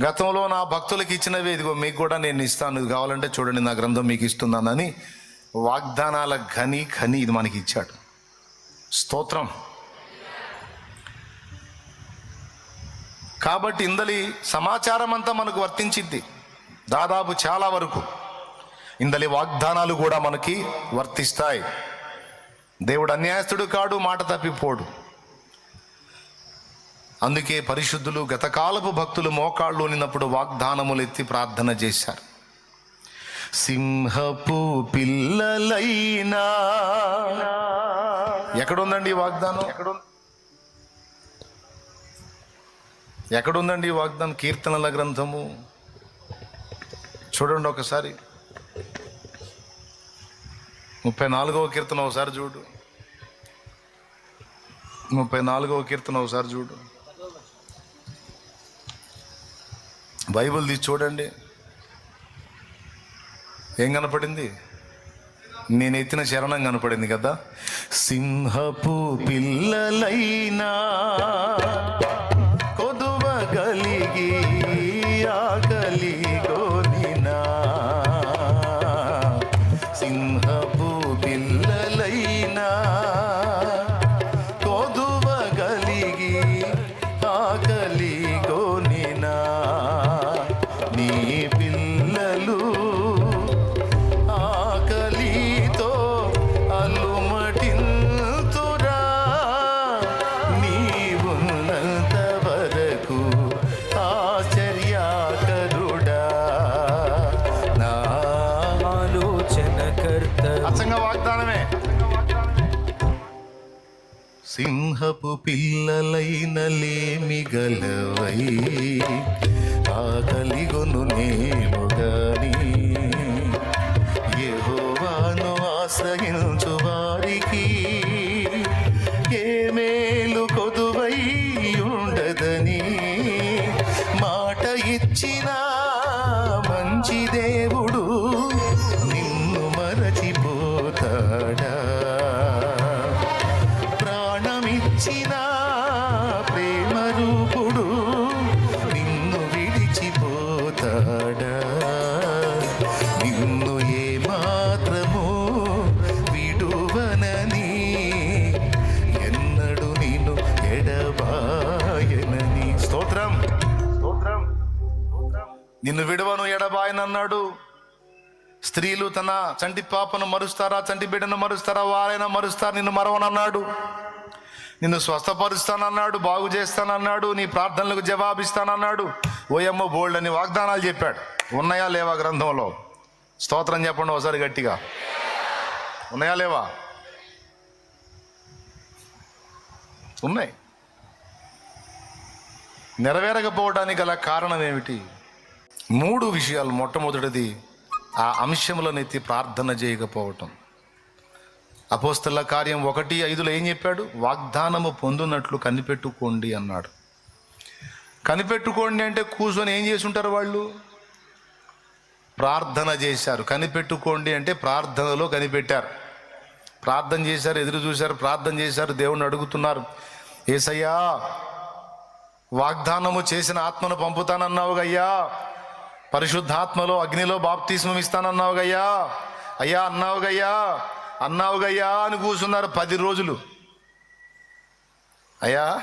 గతంలో నా భక్తులకు ఇచ్చినవి ఇదిగో మీకు కూడా నేను ఇస్తాను ఇది కావాలంటే చూడండి నా గ్రంథం మీకు ఇస్తున్నానని వాగ్దానాల ఘని ఖని ఇది మనకి ఇచ్చాడు. స్తోత్రం. కాబట్టి ఇందలి సమాచారం అంతా మనకు వర్తించింది దాదాపు చాలా వరకు ఇందలి వాగ్దానాలు కూడా మనకి వర్తిస్తాయి. దేవుడు అన్యాయస్తుడు కాడు మాట తప్పిపోడు. అందుకే పరిశుద్ధులు గతకాలపు భక్తులు మోకాళ్ళు నిన్నప్పుడు వాగ్దానములు ఎత్తి ప్రార్థన చేశారు. సింహపు పిల్లలైనా ఎక్కడుందండి ఈ వాగ్దానం? ఎక్కడుందండి ఈ వాగ్దానం? కీర్తనల గ్రంథము. చూడండి ఒకసారి. ముప్పై నాలుగవ కీర్తన ఒకసారి చూడు. ముప్పై నాలుగవ కీర్తన ఒకసారి చూడు. బైబిల్ తీసి చూడండి. ఏం కనపడింది? నేను ఎత్తిన శరణం కనపడింది కదా. సింహపు పిల్లలైనా పాపపు పిల్లలైన లేమి గలవై ఆకలి ప్రాణమిచ్చిన ప్రేమ రూపుడు నిన్ను విడిచిపోతాడా? నిన్ను ఏ మాత్రము విడువనని ఎన్నడు నిన్ను ఎడబాయనని. స్తోత్రం. స్తోత్రం. నిన్ను విడవను ఎడబాయనన్నాడు. స్త్రీలు తన చంటి పాపను మరుస్తారా చంటి బిడ్డను మరుస్తారా వారైనా మరుస్తారు నిన్ను మరవనన్నాడు. నిన్ను స్వస్థపరుస్తానన్నాడు బాగు చేస్తానన్నాడు నీ ప్రార్థనలకు జవాబిస్తానన్నాడు. ఓయమ్మ బోల్డ్ అని వాగ్దానాలు చెప్పాడు. ఉన్నాయా లేవా గ్రంథంలో? స్తోత్రం చెప్పండి ఒకసారి గట్టిగా. ఉన్నాయా లేవా? ఉన్నాయి. నెరవేరకపోవడానికి గల కారణం ఏమిటి మూడు విషయాలు మొట్టమొదటిది ఆ అంశములను ఎత్తి ప్రార్థన చేయకపోవటం. అపోస్తల కార్యం ఒకటి ఐదులో ఏం చెప్పాడు? వాగ్దానము పొందునట్లు కనిపెట్టుకోండి అన్నాడు. కనిపెట్టుకోండి అంటే కూర్చొని ఏం చేసి ఉంటారు వాళ్ళు? ప్రార్థన చేశారు. కనిపెట్టుకోండి అంటే ప్రార్థనలో కనిపెట్టారు. ప్రార్థన చేశారు ఎదురు చూశారు ప్రార్థన చేశారు దేవుణ్ణి అడుగుతున్నారు. ఏసయ్యా వాగ్దానము చేసిన ఆత్మను పంపుతానన్నావు గయ్యా పరిశుద్ధాత్మలో అగ్నిలో బాప్తిస్మం ఇస్తానన్నావుగయ్యా అయ్యా అన్నావుగయ్యా అన్నావుగయ్యా అన్నావు గయ్యా అని కూర్చున్నారు పది రోజులు. అయ్యా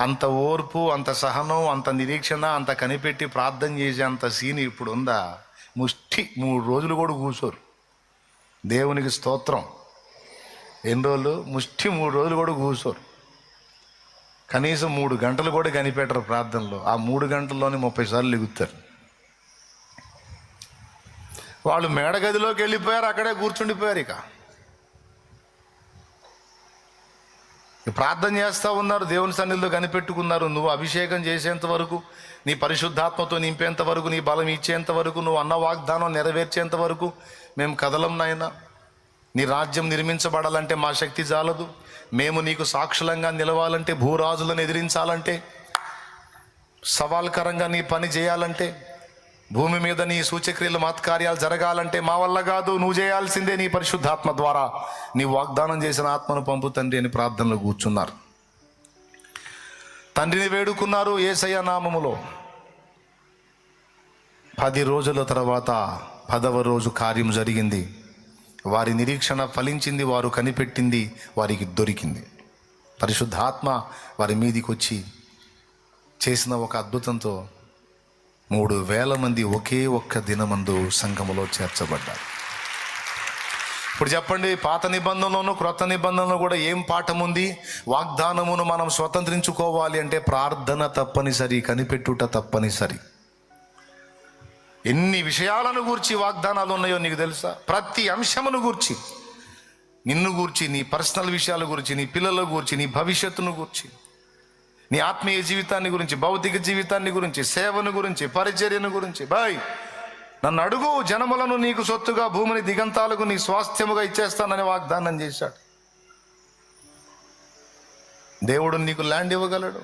అంత ఓర్పు అంత సహనం అంత నిరీక్షణ అంత కనిపెట్టి ప్రార్థన చేసే అంత సీన్ ఇప్పుడు ఉందా ముష్టి మూడు రోజులు కూడా కూర్చోరు. దేవునికి స్తోత్రం. ఎన్ని రోజులు? ముష్టి మూడు రోజులు కూడా కూర్చోరు. కనీసం మూడు గంటలు కూడా కనిపెట్టరు ప్రార్థనలో. ఆ మూడు గంటల్లోనే ముప్పై సార్లు ఎగుతారు వాళ్ళు మేడగదిలోకి వెళ్ళిపోయారు అక్కడే కూర్చుండిపోయారు ఇక. ప్రార్థన చేస్తూ ఉన్నారు దేవుని సన్నిధిలో కనిపెట్టుకున్నారు నువ్వు అభిషేకం చేసేంత వరకు నీ పరిశుద్ధాత్మతో నింపేంత వరకు నీ బలం ఇచ్చేంత వరకు నువ్వు అన్న వాగ్దానం నెరవేర్చేంత వరకు మేము కదలం నాయనా. నీ రాజ్యం నిర్మించబడాలంటే మా శక్తి చాలదు. మేము నీకు సాక్షులంగా నిలవాలంటే భూరాజులను ఎదిరించాలంటే సవాల్కరంగా నీ పని చేయాలంటే భూమి మీద నీ సూచక్రియలు మత్కార్యాలు జరగాలంటే మా వల్ల కాదు. నువ్వు చేయాల్సిందే నీ పరిశుద్ధాత్మ ద్వారా. నీ వాగ్దానం చేసిన ఆత్మను పంపు తండ్రి అని ప్రార్థనలో కూర్చున్నారు. తండ్రిని వేడుకున్నారు ఏసయ్య నామములో. పది రోజుల తర్వాత పదవ రోజు కార్యం జరిగింది. వారి నిరీక్షణ ఫలించింది వారు కనిపెట్టింది వారికి దొరికింది. పరిశుద్ధాత్మ వారి మీదికి వచ్చి చేసిన ఒక అద్భుతంతో మూడు వేల మంది ఒకే ఒక్క దినమందు సంఘములో చేర్చబడ్డారు. ఇప్పుడు చెప్పండి పాత నిబంధనలోను క్రొత్త నిబంధనలో కూడా ఏం పాఠం ఉంది వాగ్దానమును మనం స్వతంత్రించుకోవాలి అంటే ప్రార్థన తప్పనిసరి కనిపెట్టుట తప్పనిసరి. ఎన్ని విషయాలను గూర్చి వాగ్దానాలు ఉన్నాయో నీకు తెలుసా? ప్రతి అంశమును గూర్చి. నిన్ను గూర్చి నీ పర్సనల్ విషయాల గురించి నీ పిల్లల గురించి నీ భవిష్యత్తును గురించి. నీ ఆత్మీయ జీవితాన్ని గురించి భౌతిక జీవితాన్ని గురించి సేవను గురించి పరిచర్యను గురించి బాయ్. నన్ను అడుగు జనములను నీకు సొత్తుగా భూమిని దిగంతాలకు నీ స్వాస్థ్యముగా ఇచ్చేస్తానని వాగ్దానం చేశాడు. దేవుడు నీకు ల్యాండ్ ఇవ్వగలడు.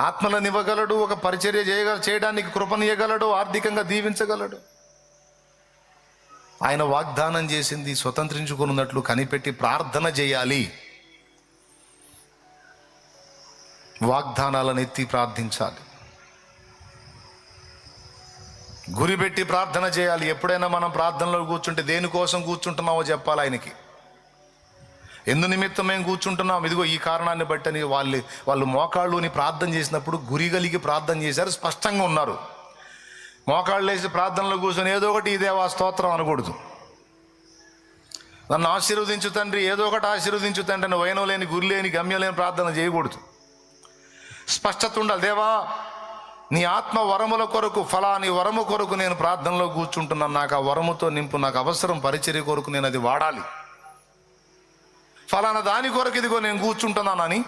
ఆత్మలను ఇవ్వగలడు ఒక పరిచర్య చేయగ చేయడానికి కృపనీయగలడు ఆర్థికంగా దీవించగలడు. ఆయన వాగ్దానం చేసింది స్వతంత్రించుకున్నట్లు కనిపెట్టి ప్రార్థన చేయాలి. వాగ్దానాలను ఎత్తి ప్రార్థించాలి. గురిపెట్టి ప్రార్థన చేయాలి. ఎప్పుడైనా మనం ప్రార్థనలో కూర్చుంటే దేనికోసం కూర్చుంటున్నామో చెప్పాలి ఆయనకి. ఎందు నిమిత్తం మేము కూర్చుంటున్నాం. ఇదిగో ఈ కారణాన్ని బట్టని వాళ్ళు వాళ్ళు మోకాళ్ళుని ప్రార్థన చేసినప్పుడు గురి కలిగి ప్రార్థన చేశారు. స్పష్టంగా ఉన్నారు. మోకాళ్ళు వేసి ప్రార్థనలో కూర్చొని ఏదో ఒకటి ఇదేవా స్తోత్రం అనకూడదు. నన్ను ఆశీర్వదించు తండ్రి ఏదో ఒకటి ఆశీర్వదించు తండ్రి. అని వైనం లేని గురి లేని గమ్యం లేని ప్రార్థన చేయకూడదు. స్పష్టత ఉండాలి. దేవా నీ ఆత్మ వరముల కొరకు ఫలాని వరము కొరకు నేను ప్రార్థనలో కూర్చుంటున్నాను. నాకు ఆ వరముతో నింపు నాకు అవసరం పరిచర్య కొరకు నేను అది వాడాలి. ఫలానా దాని కొరకు ఇదిగో నేను కూర్చుంటున్నానని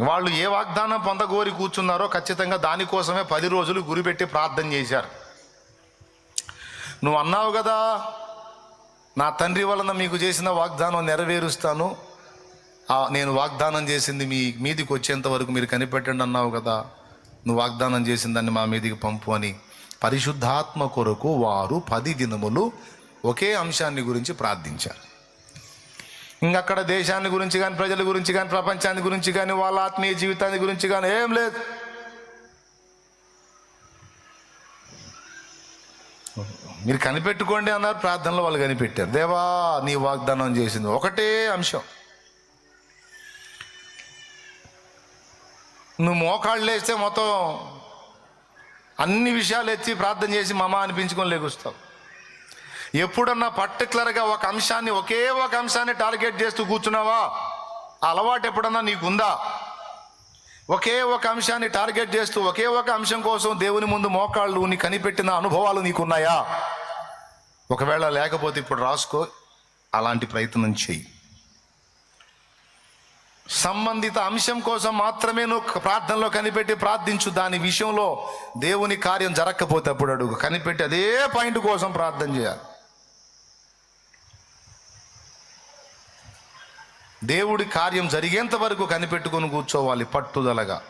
వాళ్ళు ఏ వాగ్దానం పొందగోరి కూర్చున్నారో ఖచ్చితంగా దానికోసమే పది రోజులు గురిపెట్టి ప్రార్థన చేశారు. నువ్వు అన్నావు కదా నా తండ్రి వలన మీకు చేసిన వాగ్దానం నెరవేరుస్తాను. నేను వాగ్దానం చేసింది మీ మీదికి వచ్చేంత వరకు మీరు కనిపెట్టండి అన్నావు కదా. నువ్వు వాగ్దానం చేసిన దాన్ని మా మీదికి పంపు అని. పరిశుద్ధాత్మ కొరకు వారు పది దినములు ఒకే అంశాన్ని గురించి ప్రార్థించారు. ఇంకక్కడ దేశాన్ని గురించి కానీ ప్రజల గురించి కానీ ప్రపంచాన్ని గురించి కానీ వాళ్ళ ఆత్మీయ జీవితాన్ని గురించి కానీ ఏం లేదు. మీరు కనిపెట్టుకోండి అన్నారు ప్రార్థనలో వాళ్ళు కనిపెట్టారు. దేవా నీ వాగ్దానం చేసింది. ఒకటే అంశం. నువ్వు మోకాళ్ళు లేస్తే మొత్తం అన్ని విషయాలు ఎత్తి ప్రార్థన చేసి మమ అనిపించుకొని లేగుస్తావు. ఎప్పుడన్నా పర్టికులర్గా ఒక అంశాన్ని ఒకే ఒక అంశాన్ని టార్గెట్ చేస్తూ కూర్చున్నావా? అలవాటు ఎప్పుడన్నా నీకుందా? ఒకే ఒక అంశాన్ని టార్గెట్ చేస్తూ ఒకే ఒక అంశం కోసం దేవుని ముందు మోకాళ్ళు నీ కనిపెట్టిన అనుభవాలు నీకున్నాయా? ఒకవేళ లేకపోతే ఇప్పుడు రాసుకో అలాంటి ప్రయత్నం చెయ్యి. సంబంధిత అంశం కోసం మాత్రమే నువ్వు ప్రార్థనలో కనిపెట్టి ప్రార్థించు. దాని విషయంలో దేవుని కార్యం జరగకపోతే అప్పుడు అడుగు. కనిపెట్టి అదే పాయింట్ కోసం ప్రార్థన చేయాలి. దేవుడి కార్యం జరిగేంత వరకు కనిపెట్టుకొని కూర్చోవాలి పట్టుదలగా.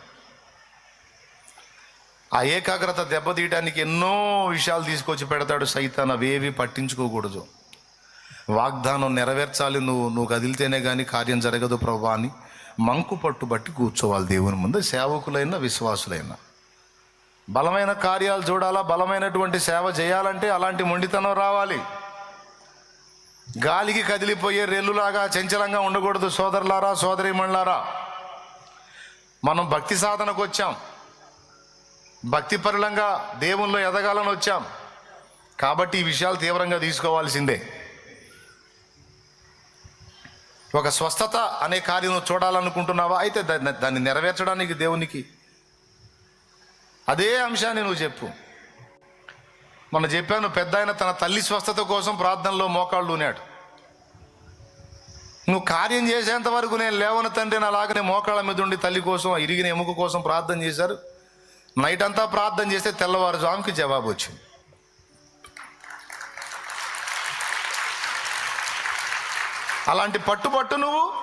ఆ ఏకాగ్రత దెబ్బతీయడానికి ఎన్నో విషయాలు తీసుకొచ్చి పెడతాడు సైతాన్. అవేవి పట్టించుకోకూడదు. వాగ్దానం నెరవేర్చాలి. నువ్వు నువ్వు కదిలితేనే కానీ కార్యం జరగదు ప్రభా అని. మంకు పట్టుబట్టి కూర్చోవాలి దేవుని ముందు. సేవకులైన విశ్వాసులైన. బలమైన కార్యాలు చూడాలా? బలమైనటువంటి సేవ చేయాలంటే అలాంటి మొండితనం రావాలి. గాలికి కదిలిపోయే రెల్లులాగా చంచలంగా ఉండకూడదు సోదరులారా సోదరిమణులారా. మనం భక్తి సాధనకు వచ్చాం. భక్తిపరులంగా దేవుల్లో ఎదగాలని వచ్చాం. కాబట్టి ఈ విషయాలు తీవ్రంగా తీసుకోవాల్సిందే. ఒక స్వస్థత అనే కార్యం చూడాలనుకుంటున్నావా? అయితే దాన్ని దాన్ని నెరవేర్చడానికి దేవునికి అదే అంశాన్ని నువ్వు చెప్పు. మొన్న చెప్పాను పెద్ద ఆయన తన తల్లి స్వస్థత కోసం ప్రార్థనలో మోకాళ్ళు ఉన్నాడు నువ్వు కార్యం చేసేంత వరకు నేను లేవని తండ్రి నా అలాగనే మోకాళ్ళ మీద ఉండి తల్లి కోసం ఇరిగిన ఎముక కోసం ప్రార్థన చేశారు. నైట్ అంతా ప్రార్థన చేస్తే తెల్లవారుజాముకి జవాబు వచ్చింది. అలాంటి పట్టుబట్టు నువ్వు?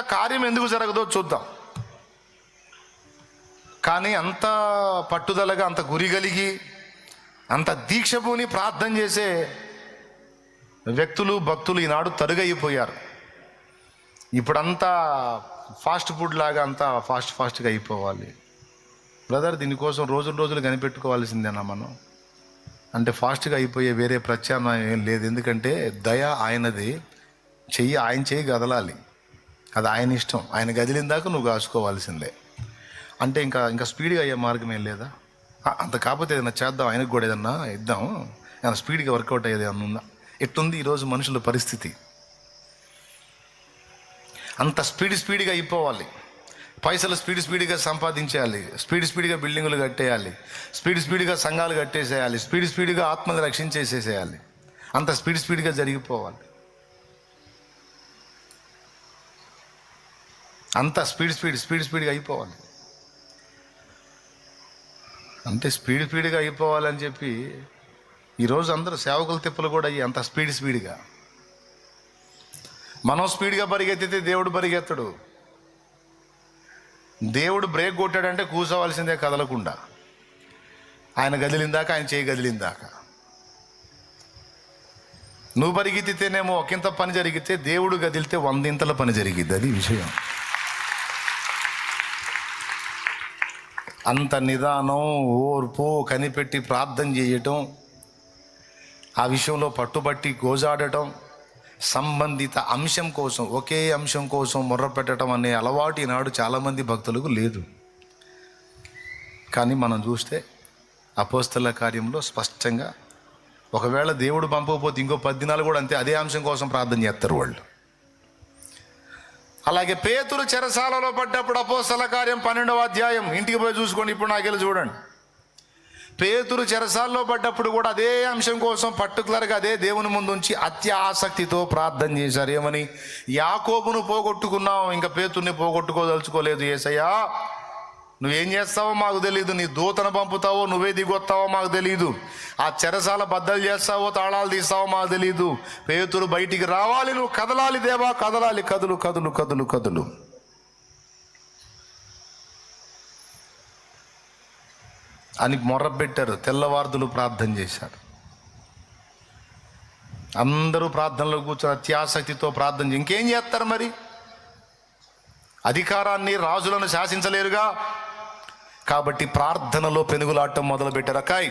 కార్యం ఎందుకు జరగదో చూద్దాం. కానీ అంత పట్టుదలగా అంత గురి కలిగి అంత దీక్షభూని ప్రార్థన చేసే వ్యక్తులు భక్తులు ఈనాడు తరుగైపోయారు. ఇప్పుడంతా ఫాస్ట్ ఫుడ్ లాగా అంతా ఫాస్ట్ ఫాస్ట్గా అయిపోవాలి. బ్రదర్ దీనికోసం రోజులు రోజులు కనిపెట్టుకోవాల్సిందేనా మనం? అంటే ఫాస్ట్గా అయిపోయే వేరే ప్రత్యామ్నాయం ఏం లేదు. ఎందుకంటే దయ ఆయనది. చెయ్యి ఆయన చెయ్యి కదలాలి అది ఆయన ఇష్టం. ఆయన గదిలిన దాకా నువ్వు కాసుకోవాల్సిందే అంటే ఇంకా ఇంకా స్పీడ్గా అయ్యే మార్గం ఏం లేదా? అంత కాకపోతే ఏదైనా చేద్దాం. ఆయనకు కూడా ఏదన్నా ఇద్దాం. ఏదైనా స్పీడ్గా వర్కౌట్ అయ్యేది ఏమన్నా ఉందా? ఎట్టుంది ఈరోజు మనుషుల పరిస్థితి? అంత స్పీడ్ స్పీడ్గా అయిపోవాలి. పైసలు స్పీడ్ స్పీడ్గా సంపాదించేయాలి స్పీడ్ స్పీడ్గా బిల్డింగులు కట్టేయాలి స్పీడ్ స్పీడ్గా సంఘాలు కట్టేసేయాలి స్పీడ్ స్పీడ్గా ఆత్మని రక్షించేసేసేయాలి. అంత స్పీడ్ స్పీడ్గా జరిగిపోవాలి. అంత స్పీడ్ స్పీడ్ స్పీడ్ స్పీడ్గా అయిపోవాలి. అంతే స్పీడ్ స్పీడ్గా అయిపోవాలని చెప్పి ఈరోజు అందరూ సేవకుల తిప్పలు కూడా అయ్యి అంత స్పీడ్ స్పీడ్గా. మనం స్పీడ్గా పరిగెత్తితే దేవుడు పరిగెత్తడు. దేవుడు బ్రేక్ కొట్టాడంటే కూర్చోవలసిందే కదలకుండా. ఆయన గదిలిందాక ఆయన చేయి గదిలిందాక. నువ్వు పరిగెత్తితేనేమో ఒకంత పని జరిగితే దేవుడు గదిలితే వందింతల పని జరిగిద్ది. అది విషయం. అంత నిదానం ఓర్పు కనిపెట్టి ప్రార్థన చేయటం ఆ విషయంలో పట్టుబట్టి గోజాడటం సంబంధిత అంశం కోసం ఒకే అంశం కోసం మొర్రపెట్టడం అనే అలవాటు ఈనాడు చాలామంది భక్తులకు లేదు. కానీ మనం చూస్తే అపోస్తల కార్యంలో స్పష్టంగా ఒకవేళ దేవుడు పంపకపోతే ఇంకో పద్దినాలు కూడా అంతే అదే అంశం కోసం ప్రార్థన చేస్తారు వాళ్ళు. అలాగే పేతురు చెరసాలలో పడ్డప్పుడు అపోస్తల కార్యం పన్నెండవ అధ్యాయం. ఇంటికి పోయి చూసుకోండి ఇప్పుడు నాకెళ్ళి చూడండి. పేతురు చెరసాల్లో పడ్డప్పుడు కూడా అదే అంశం కోసం పర్టికులర్గా అదే దేవుని ముందు ఉంచి అత్య ఆసక్తితో ప్రార్థన చేశారు. ఏమని? యాకోబును పోగొట్టుకున్నావు ఇంకా పేతుర్ని పోగొట్టుకోదలుచుకోలేదు. ఏసయ్యా నువ్వేం చేస్తావో మాకు తెలియదు నీ దూతను పంపుతావో నువ్వే దిగొస్తావో మాకు తెలియదు ఆ చెరసాల బద్దలు చేస్తావో తాళాలు తీస్తావో మాకు తెలియదు పేతురు బయటికి రావాలి నువ్వు కదలాలి దేవా కదలాలి. కదులు కదులు కదులు కదులు. అని మొర్రపెట్టారు తెల్లవార్దులు ప్రార్థన చేశారు. అందరూ ప్రార్థనలో కూర్చొని అత్యాసక్తితో ప్రార్థన ఇంకేం చేస్తారు మరి? అధికారాన్ని రాజులను శాసించలేరుగా? కాబట్టి ప్రార్థనలో పెనుగులాటం మొదలుపెట్టారు. అక్కాయ్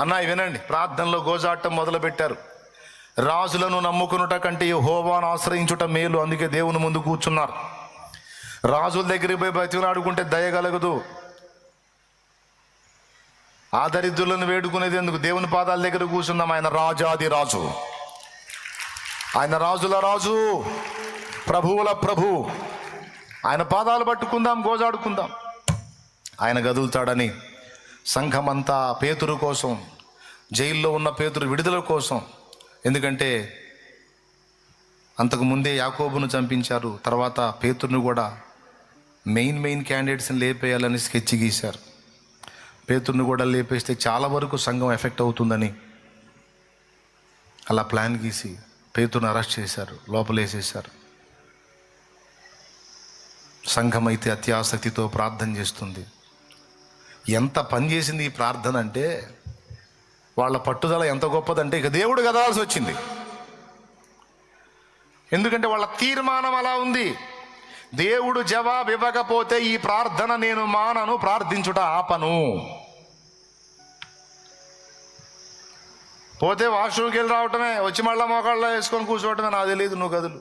అన్నాయి వినండి. ప్రార్థనలో గోజాటం మొదలుపెట్టారు. రాజులను నమ్ముకునుట కంటే హోవాను ఆశ్రయించుట మేలు అందుకే దేవుని ముందు కూర్చున్నారు. రాజుల దగ్గరికి పోయి బతిలాడుకుంటే దయగలగదు ఆ దరిద్రులను వేడుకునేది ఎందుకు? దేవుని పాదాల దగ్గర కూర్చుందాం. ఆయన రాజాది రాజు. ఆయన రాజుల రాజు. ప్రభువుల ప్రభు. ఆయన పాదాలు పట్టుకుందాం గోజాడుకుందాం. ఆయన గదులుతాడని సంఘమంతా పేతురు కోసం జైల్లో ఉన్న పేతురు విడుదల కోసం. ఎందుకంటే అంతకు ముందే యాకోబును చంపించారు. తర్వాత పేతురును కూడా మెయిన్ మెయిన్ క్యాండిడేట్స్ని లేపేయాలని స్కెచ్ గీశారు. పేతుడిని కూడా లేపేస్తే చాలా వరకు సంఘం ఎఫెక్ట్ అవుతుందని అలా ప్లాన్ గీసి పేతుని అరెస్ట్ చేశారు లోపలేసేశారు. సంఘం అయితే అత్యాసక్తితో ప్రార్థన చేస్తుంది. ఎంత పని చేసింది ఈ ప్రార్థన అంటే వాళ్ళ పట్టుదల ఎంత గొప్పదంటే ఇక దేవుడు కదలాల్సి వచ్చింది. ఎందుకంటే వాళ్ళ తీర్మానం అలా ఉంది. దేవుడు జవాబు ఇవ్వకపోతే ఈ ప్రార్థన నేను మానను ప్రార్థించుట ఆపను. పోతే వాష్రూమ్కి వెళ్ళి రావటమే వచ్చి మళ్ళీ మోకాళ్ళలో వేసుకొని కూర్చోవటమే నాకు తెలియదు నువ్వు గదులు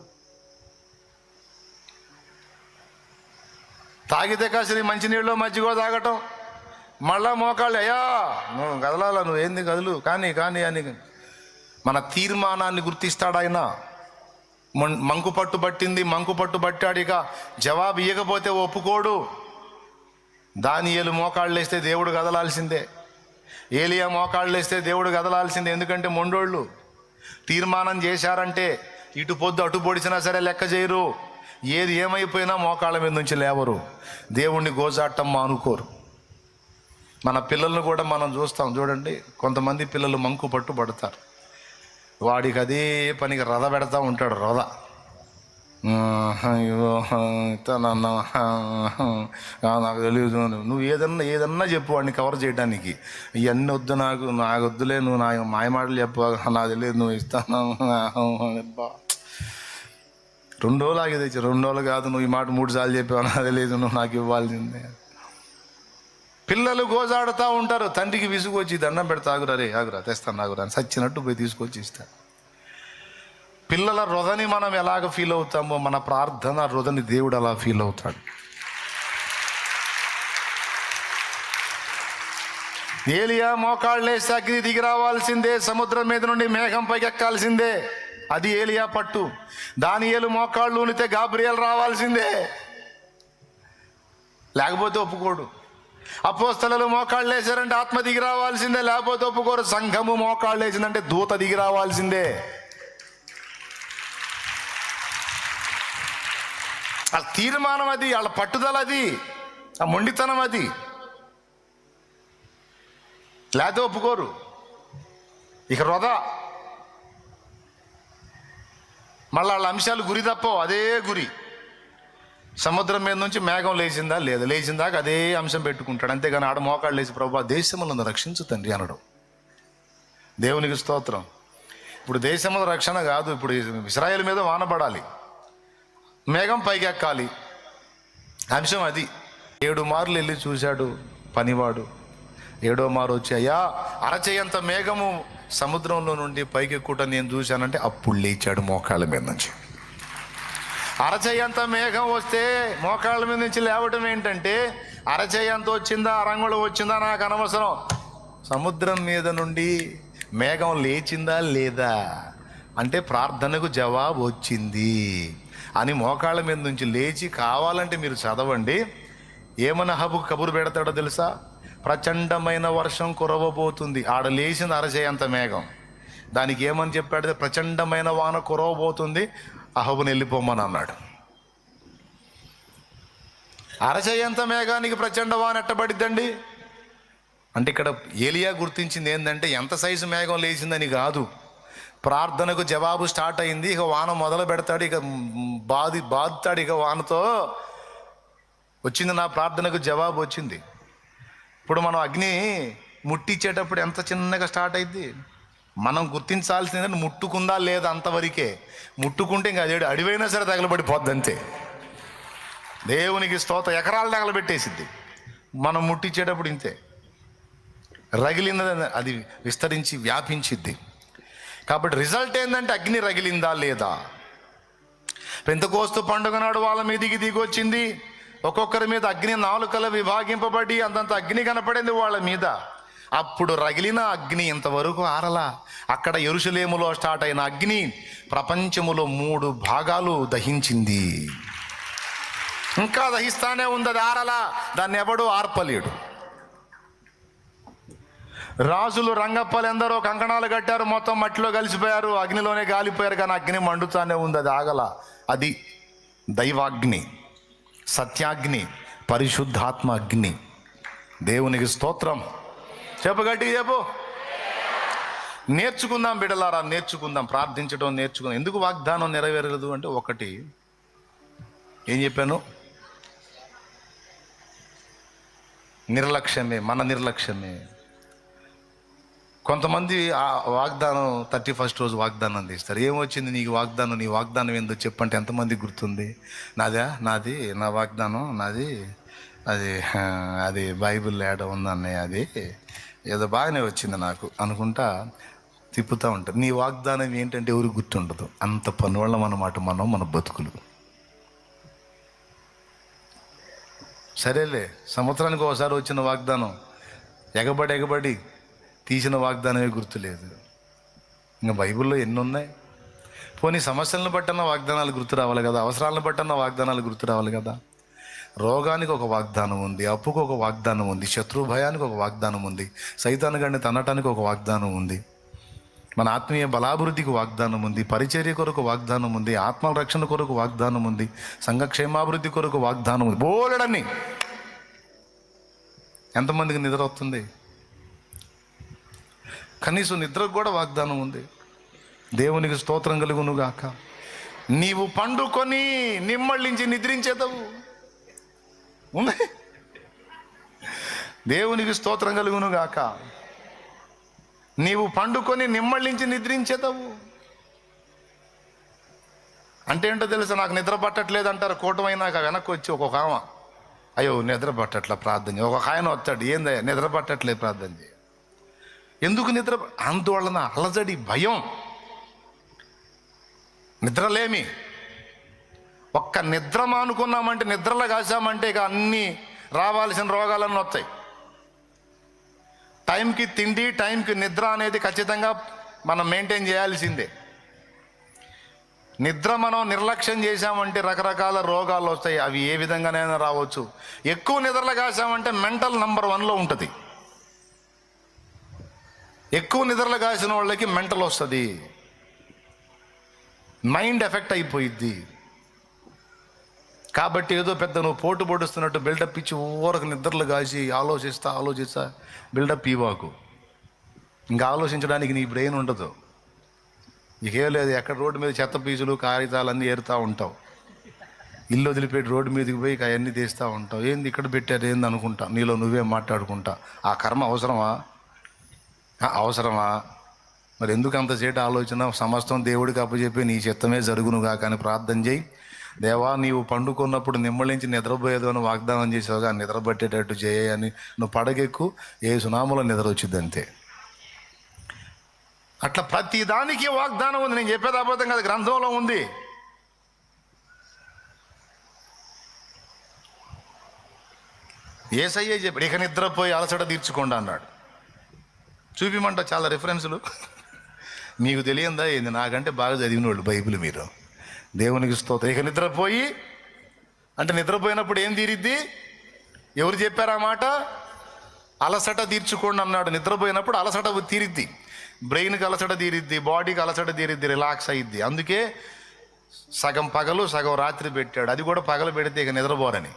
తాగితే కాసిన మంచినీళ్ళు మజ్జిగో తాగటం. మళ్ళా మోకాళ్ళు అయ్యా నువ్వు కదలాల నువ్వు ఏంది కదులు? కానీ కానీ అని. మన తీర్మానాన్ని గుర్తిస్తాడు ఆయన. మంకు పట్టు పట్టింది మంకు పట్టు పట్టాడు ఇక. జవాబు ఇవ్వకపోతే ఒప్పుకోడు. దాని ఏలు మోకాళ్ళు వేస్తే దేవుడు కదలాల్సిందే ఏలియా మోకాళ్ళు వేస్తే దేవుడు కదలాల్సిందే ఎందుకంటే మొండోళ్ళు తీర్మానం చేశారంటే ఇటు పొద్దు అటు పొడిచినా సరే లెక్క చేయరు. ఏది ఏమైపోయినా మోకాళ్ళ మీద నుంచి లేవరు. దేవుణ్ణి గోజాటం మానుకోరు. మన పిల్లలను కూడా మనం చూస్తాం. చూడండి కొంతమంది పిల్లలు మంకు పట్టు పడతారు. వాడికి అదే పనికి రథ పెడతా ఉంటాడు రథ. అయ్యో ఇతనన్నా, నాకు తెలియదు నువ్వు ఏదన్నా ఏదన్నా చెప్పు వాడిని కవర్ చేయడానికి ఇవన్నీ వద్దు నాకు నాకు వద్దులే నువ్వు నా మాయమాటలు చెప్పు నాకు తెలియదు నువ్వు ఇస్తాను. అబ్బా. రెండు రోజులు ఆగి రెండు రోజులు కాదు నువ్వు ఈ మాట మూడు సార్లు చెప్పావు నాకు తెలియదు నువ్వు నాకు ఇవ్వాల్సిందే. పిల్లలు గోజాడుతూ ఉంటారు. తండ్రికి విసుగొచ్చి దండం పెడతా ఆగురారే ఆగురా తెస్తాను ఆగురా అని సచ్చినట్టు పోయి తీసుకొచ్చి ఇస్తా. పిల్లల హృదని మనం ఎలాగ ఫీల్ అవుతామో మన ప్రార్థన హృదని దేవుడు అలా ఫీల్ అవుతాడు. ఏలియా మోకాళ్ళేసి అగ్ని దిగి రావాల్సిందే సముద్రం మీద నుండి మేఘం పైకి ఎక్కాల్సిందే అది ఏలియా పట్టు. దానియేలు మోకాళ్ళు ఉనితే గాబ్రియల్ రావాల్సిందే. లేకపోతే ఒప్పుకోడు. అపోస్తలలు మోకాళ్ళు వేసారంటే ఆత్మ దిగి రావాల్సిందే లేకపోతే ఒప్పుకోరు. సంఘము మోకాళ్ళు వేసిందంటే దూత దిగి రావాల్సిందే. వాళ్ళ తీర్మానం అది వాళ్ళ పట్టుదల అది ఆ మొండితనం అది. లేకపోతే ఒప్పుకోరు. ఇక వృధా మళ్ళీ వాళ్ళ అంశాలు గురి తప్పవు అదే గురి. సముద్రం మీద నుంచి మేఘం లేచిందా? లేదా. లేచిందాక అదే అంశం పెట్టుకుంటాడు. అంతేగాని ఆడ మోకాళ్ళు లేచి ప్రభా దేశములను రక్షించు తండ్రి అనడం. దేవునికి స్తోత్రం. ఇప్పుడు దేశముల రక్షణ కాదు. ఇప్పుడు ఇస్రాయేల్ మీద వానపడాలి. మేఘం పైకి ఎక్కాలి. అంశం అది. ఏడు మార్లు వెళ్ళి చూశాడు పనివాడు. ఏడో మారు వచ్చి అయ్యా అరచేయంత మేఘము సముద్రంలో నుండి పైకి ఎక్కుట నేను చూశానంటే అప్పుడు లేచాడు మోకాళ్ళ మీద నుంచి. అరచేయంత మేఘం వస్తే మోకాళ్ళ మీద నుంచి లేవటం ఏంటంటే అరచేయంత వచ్చిందా అరంగుళం వచ్చిందా నాకు అనవసరం. సముద్రం మీద నుండి మేఘం లేచిందా లేదా? అంటే ప్రార్థనకు జవాబు వచ్చింది అని మోకాళ్ళ మీద నుంచి లేచి కావాలంటే మీరు చదవండి. ఏమన్నా హబు కబురు పెడతాడో తెలుసా? ప్రచండమైన వర్షం కురవబోతుంది. ఆడ లేచిన అరచేయంత మేఘం. దానికి ఏమని చెప్పాడు? ప్రచండమైన వాన కురవబోతుంది. అహబుని వెళ్ళిపోమని అన్నాడు. అరచేయంత మేఘానికి ప్రచండ వాన ఎట్టబడిద్దండి? అంటే ఇక్కడ ఏలియా గుర్తించింది ఏంటంటే ఎంత సైజు మేఘం లేచిందని కాదు. ప్రార్థనకు జవాబు స్టార్ట్ అయింది ఇక వాన మొదలు పెడతాడు ఇక బాది బాదుతాడు ఇక వానతో. వచ్చింది నా ప్రార్థనకు జవాబు వచ్చింది. ఇప్పుడు మనం అగ్ని ముట్టించేటప్పుడు ఎంత చిన్నగా స్టార్ట్ అయింది మనం గుర్తించాల్సింది ముట్టుకుందా లేదా అంతవరకే. ముట్టుకుంటే ఇంకా అదేడు అడివైనా సరే తగలబడిపోద్ది అంతే. దేవునికి స్తోత ఎకరాలు తగలబెట్టేసిద్ది. మనం ముట్టించేటప్పుడు ఇంతే. రగిలినది అది విస్తరించి వ్యాపించిద్ది. కాబట్టి రిజల్ట్ ఏంటంటే అగ్ని రగిలిందా లేదా? పెంతకోస్తు పండుగ నాడు వాళ్ళ మీదికి దిగొచ్చింది. ఒక్కొక్కరి మీద అగ్ని నాలుకల విభాగింపబడి అంతంత అగ్ని కనపడింది వాళ్ళ మీద. అప్పుడు రగిలిన అగ్ని ఇంతవరకు ఆరలా. అక్కడ ఎరుసలేములో స్టార్ట్ అయిన అగ్ని ప్రపంచములో మూడు భాగాలు దహించింది. ఇంకా దహిస్తానే ఉంది అది ఆరలా. దాన్ని ఎవడు ఆర్పలేడు. రాజులు రంగప్పలు ఎందరో కంకణాలు కట్టారు మొత్తం మట్టిలో కలిసిపోయారు అగ్నిలోనే గాలిపోయారు కానీ అగ్ని మండుతానే ఉంది అది ఆగల. అది దైవాగ్ని సత్యాగ్ని పరిశుద్ధాత్మ అగ్ని. దేవునికి స్తోత్రం. చెప్పు గట్టి చెప్పు. నేర్చుకుందాం బిడలారా నేర్చుకుందాం. ప్రార్థించడం నేర్చుకుందాం. ఎందుకు వాగ్దానం నెరవేరలేదు అంటే ఒకటి ఏం చెప్పాను? నిర్లక్ష్యమే మన నిర్లక్ష్యమే. కొంతమంది ఆ వాగ్దానం థర్టీ ఫస్ట్ రోజు వాగ్దానం తీస్తారు ఏమొచ్చింది నీకు వాగ్దానం? నీ వాగ్దానం ఏందో చెప్పంటే ఎంతమంది గుర్తుంది? నాదా? నాది నా వాగ్దానం నాది అది అది బైబిల్ ఏడ ఉందన్నయ్య అది. ఏదో బాగానే వచ్చింది నాకు అనుకుంటా తిప్పుతూ ఉంటారు. నీ వాగ్దానం ఏంటంటే ఎవరికి గుర్తుండదు. అంత పనివాళ్ళం అన్నమాట మనం మన బతుకులు. సరేలే సంవత్సరానికి ఒకసారి వచ్చిన వాగ్దానం. ఎగబడి ఎగబడి తీసిన వాగ్దానమే గుర్తులేదు. ఇంకా బైబిల్లో ఎన్ని ఉన్నాయి? పోనీ సమస్యలను బట్టన్న వాగ్దానాలు గుర్తు రావాలి కదా అవసరాలను బట్టన్న వాగ్దానాలు గుర్తు రావాలి కదా. రోగానికి ఒక వాగ్దానం ఉంది అప్పుకు ఒక వాగ్దానం ఉంది శత్రు భయానికి ఒక వాగ్దానం ఉంది సైతానగడిని తనటానికి ఒక వాగ్దానం ఉంది. మన ఆత్మీయ బలాభివృద్ధికి వాగ్దానం ఉంది పరిచర్య కొరకు వాగ్దానం ఉంది ఆత్మ రక్షణ కొరకు వాగ్దానం ఉంది సంఘక్షేమాభివృద్ధి కొరకు వాగ్దానం ఉంది. బోలెడని ఎంతమందికి నిద్ర వస్తుంది? కనీసం నిద్రకు కూడా వాగ్దానం ఉంది. దేవునికి స్తోత్రం కలుగునుగాక. నీవు పండుకొని నిమ్మళ్ళించి నిద్రించేదవు. ఉన్నాయి దేవునికి స్తోత్రం కలుగును గాక. నీవు పండుకొని నిమ్మళ్ళించి నిద్రించేదవు. అంటే ఏంటో తెలుసా? నాకు నిద్ర పట్టట్లేదు అంటారు. కూటమైనాక వెనక్కి వచ్చి ఒక్కొక్క కామ అయ్యో నిద్ర పట్టట్ల ప్రార్థన చేయి. ఒక ఆయన వస్తాడు ఏందయ్యా నిద్ర పట్టట్లే ప్రార్థన చేయ. ఎందుకు నిద్ర అందువలన అలజడి భయం. నిద్రలేమి. ఒక్క నిద్ర మానుకున్నామంటే నిద్రలో కాసామంటే ఇక అన్నీ రావాల్సిన రోగాలన్నీ వస్తాయి. టైంకి తిండి టైంకి నిద్ర అనేది ఖచ్చితంగా మనం మెయింటైన్ చేయాల్సిందే. నిద్ర మనం నిర్లక్ష్యం చేశామంటే రకరకాల రోగాలు వస్తాయి. అవి ఏ విధంగానైనా రావచ్చు. ఎక్కువ నిద్రలు కాసామంటే మెంటల్ నంబర్ వన్లో ఉంటుంది. ఎక్కువ నిద్రలు కాసిన వాళ్ళకి మెంటల్ వస్తుంది. మైండ్ ఎఫెక్ట్ అయిపోయిద్ది. కాబట్టి ఏదో పెద్ద నువ్వు పోటు పొడుస్తున్నట్టు బిల్డప్ ఇచ్చి ఊరకు నిద్రలు కాసి ఆలోచిస్తా ఆలోచిస్తా. బిల్డప్ ఇవ్వకు ఇంకా ఆలోచించడానికి నీ బ్రెయిన్ ఉండదు. ఇకేం లేదు ఎక్కడ రోడ్డు మీద చెత్త పీచులు కాగితాలు అన్నీ ఏరుతూ ఉంటావు. ఇల్లు వదిలిపెట్టి రోడ్డు మీదకి పోయి అవన్నీ తీస్తూ ఉంటావు. ఏంది ఇక్కడ పెట్టారు ఏంది అనుకుంటా? నీలో నువ్వే మాట్లాడుకుంటా. ఆ కర్మ అవసరమా? అవసరమా? మరి ఎందుకు అంత చేట ఆలోచన? సమస్తం దేవుడికి అప్పచెప్పి నీ చిత్తమే జరుగునుగా కానీ ప్రార్థన చేయి. దేవా నీవు పండుకున్నప్పుడు నిమ్మలించి నిద్రపోయేదు అని వాగ్దానం చేసావుగా నిద్రపట్టేటట్టు చేయ అని నువ్వు పడగెక్కు ఏ సునాములో నిద్ర వచ్చింది అంతే. అట్లా ప్రతి దానికి వాగ్దానం ఉంది. నేను చెప్పేది అబద్ధం కదా గ్రంథంలో ఉంది. ఏసయ్యే చెప్పాడు ఇక నిద్రపోయి అలసట తీర్చుకోండి అన్నాడు. చూపిమంట చాలా రిఫరెన్సులు మీకు తెలియందా ఏంది? నాకంటే బాగా చదివిన వాళ్ళు బైబిల్ మీరు. దేవునికి స్తోత్రం. ఇక నిద్రపోయి అంటే నిద్రపోయినప్పుడు ఏం తీరిద్ది? ఎవరు చెప్పారు ఆ మాట? అలసట తీర్చుకోండి అన్నాడు. నిద్రపోయినప్పుడు అలసట తీరిద్ది. బ్రెయిన్కి అలసట తీరిద్ది బాడీకి అలసట తీరిద్ది రిలాక్స్ అయ్యిద్ది అందుకే సగం పగలు సగం రాత్రి పెట్టాడు. అది కూడా పగలు పెడితే ఇక నిద్రపోరని.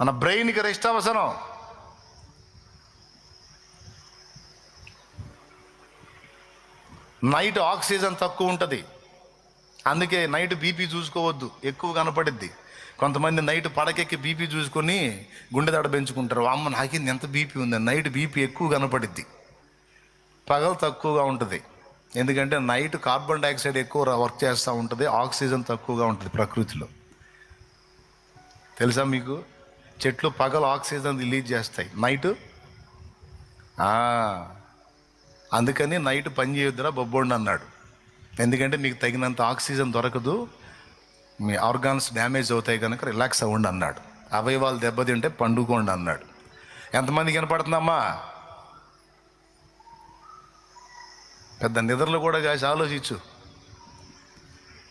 మన బ్రెయిన్కి రెస్ట్ అవసరం నైట్ ఆక్సిజన్ తక్కువ ఉంటుంది. అందుకే నైట్ బీపీ చూసుకోవద్దు ఎక్కువ కనపడిద్ది. కొంతమంది నైట్ పడకెక్కి బీపీ చూసుకొని గుండె దడ పెంచుకుంటారు. అమ్మ నాకింది ఎంత బీపీ ఉంది? నైట్ బీపీ ఎక్కువ కనపడిద్ది. పగలు తక్కువగా ఉంటుంది. ఎందుకంటే నైట్ కార్బన్ డైఆక్సైడ్ ఎక్కువ వర్క్ చేస్తూ ఉంటుంది ఆక్సిజన్ తక్కువగా ఉంటుంది ప్రకృతిలో. తెలుసా మీకు? చెట్లు పగలు ఆక్సిజన్ రిలీజ్ చేస్తాయి. నైట్? అందుకని నైట్ పని చేయొద్దురా బొబ్బోండి అన్నాడు. ఎందుకంటే మీకు తగినంత ఆక్సిజన్ దొరకదు మీ ఆర్గాన్స్ డ్యామేజ్ అవుతాయి కనుక రిలాక్స్ అవ్వండి అన్నాడు. అవయవాలు దెబ్బతింటే పండుకోండి అన్నాడు. ఎంతమంది కనపడుతుందమ్మా పెద్ద నిద్రలు కూడా కాసి ఆలోచించు.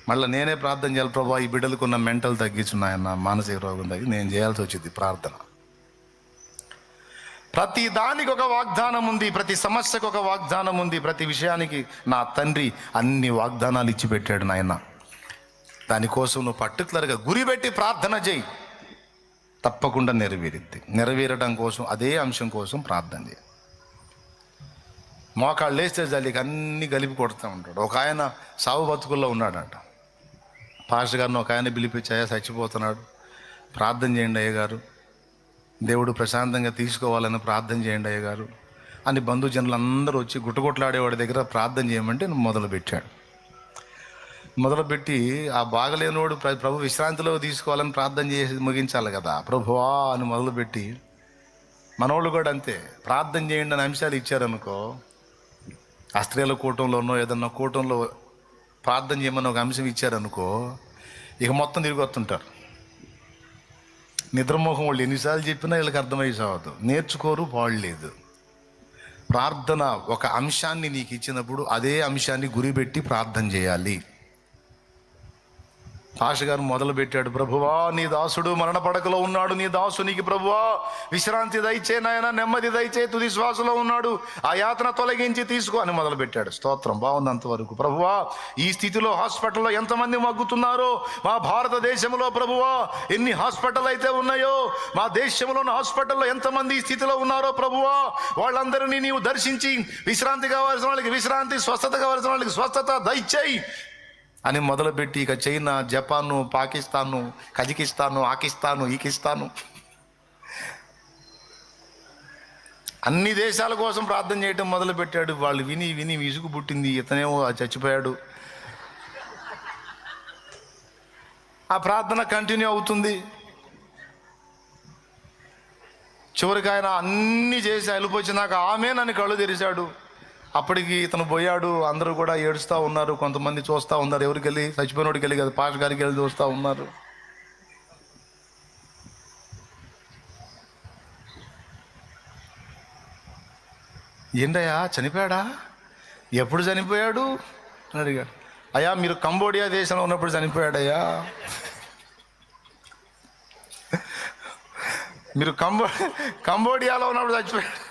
మళ్ళీ నేనే ప్రార్థన చేయాలి ప్రభా ఈ బిడ్డలకున్న మెంటల్ తగ్గించున్నాయన్న మానసిక రోగం తగ్గి నేను చేయాల్సి వచ్చింది ప్రార్థన. ప్రతి దానికి ఒక వాగ్దానం ఉంది ప్రతి సమస్యకు ఒక వాగ్దానం ఉంది ప్రతి విషయానికి నా తండ్రి అన్ని వాగ్దానాలు ఇచ్చి పెట్టాడు నాయన. దానికోసం నువ్వు పర్టికులర్గా గురి పెట్టి ప్రార్థన చేయి. తప్పకుండా నెరవేరుద్ది. నెరవేరడం కోసం అదే అంశం కోసం ప్రార్థన చేయి. మోకాళ్ళు లేస్తే జల్లికి అన్ని కలిపి కొడుతూ ఉంటాడు. ఒక ఆయన సావు బతుకుల్లో ఉన్నాడంట. పాస్టర్ గారిని ఒక ఆయన పిలిపించాయా చచ్చిపోతున్నాడు. ప్రార్థన చేయండి అయ్య గారు దేవుడు ప్రశాంతంగా తీసుకోవాలని ప్రార్థన చేయండి అయ్యగారు. అని బంధుజనులందరూ వచ్చి గుట్టగుట్లాడేవాడి దగ్గర ప్రార్థన చేయమంటే మొదలుపెట్టాడు. మొదలుపెట్టి ఆ బాగలేనివాడు ప్ర- ప్రభు విశ్రాంతిలో తీసుకోవాలని ప్రార్థన చేసి ముగించాలి కదా. ప్రభువా అని మొదలుపెట్టి మనోళ్ళు కూడా అంతే. ప్రార్థన చేయండి అని అంశాలు ఇచ్చారనుకో ఆ స్త్రీల కూటంలోనో ఏదన్నా కూటంలో ప్రార్థన చేయమని ఒక అంశం ఇచ్చారనుకో ఇక మొత్తం తిరిగి వస్తుంటారు. నిద్రమోహం వాళ్ళు ఎన్నిసార్లు చెప్పినా వీళ్ళకి అర్థమయ్యే సావదు నేర్చుకోరు పాడలేదు. ప్రార్థన ఒక అంశాన్ని నీకు ఇచ్చినప్పుడు అదే అంశాన్ని గురిపెట్టి ప్రార్థన చేయాలి. పాష గారు మొదలు పెట్టాడు ప్రభువా నీ దాసుడు మరణ పడకలో ఉన్నాడు. నీ దాసునికి ప్రభువా విశ్రాంతి దయచే నాయన నెమ్మది దయచే తుది శ్వాసలో ఉన్నాడు. ఆ యాతన తొలగించి తీసుకో అని మొదలు పెట్టాడు స్తోత్రం బాగుంది అంతవరకు ప్రభువా ఈ స్థితిలో హాస్పిటల్లో ఎంతమంది మగ్గుతున్నారో? మా భారతదేశంలో ప్రభువా ఎన్ని హాస్పిటల్ అయితే ఉన్నాయో? మా దేశంలో ఉన్న హాస్పిటల్లో ఎంతమంది ఈ స్థితిలో ఉన్నారో ప్రభువా? వాళ్ళందరినీ నీవు దర్శించి విశ్రాంతి కావాల్సిన వాళ్ళకి విశ్రాంతి స్వస్థత కావాల్సిన వాళ్ళకి స్వస్థత దయచేయి. అని మొదలుపెట్టి ఇక చైనా జపాను పాకిస్తాను కజకిస్తాను ఆకిస్తాను ఈకిస్తాను. అన్ని దేశాల కోసం ప్రార్థన చేయటం మొదలుపెట్టాడు. వాళ్ళు విని విని విసుగు పుట్టింది. ఇతనేమో చచ్చిపోయాడు. ఆ ప్రార్థన కంటిన్యూ అవుతుంది. చివరికి ఆయన అన్ని చేసి వెళ్ళిపోయినాక ఆమె నన్ను కళ్ళు తెరిచాడు. అప్పటికి ఇతను పోయాడు అందరూ కూడా ఏడుస్తూ ఉన్నారు కొంతమంది చూస్తూ ఉన్నారు. ఎవరికి వెళ్ళి చచ్చిపోయినోడికి వెళ్ళి కదా పాష గారికి వెళ్ళి చూస్తూ ఉన్నారు. ఏంటయ్యా చనిపోయాడా? ఎప్పుడు చనిపోయాడు? అని అడిగాడు. అయ్యా మీరు కంబోడియా దేశంలో ఉన్నప్పుడు చనిపోయాడయ్యా. మీరు కంబో కంబోడియాలో ఉన్నప్పుడు చచ్చిపోయాడు.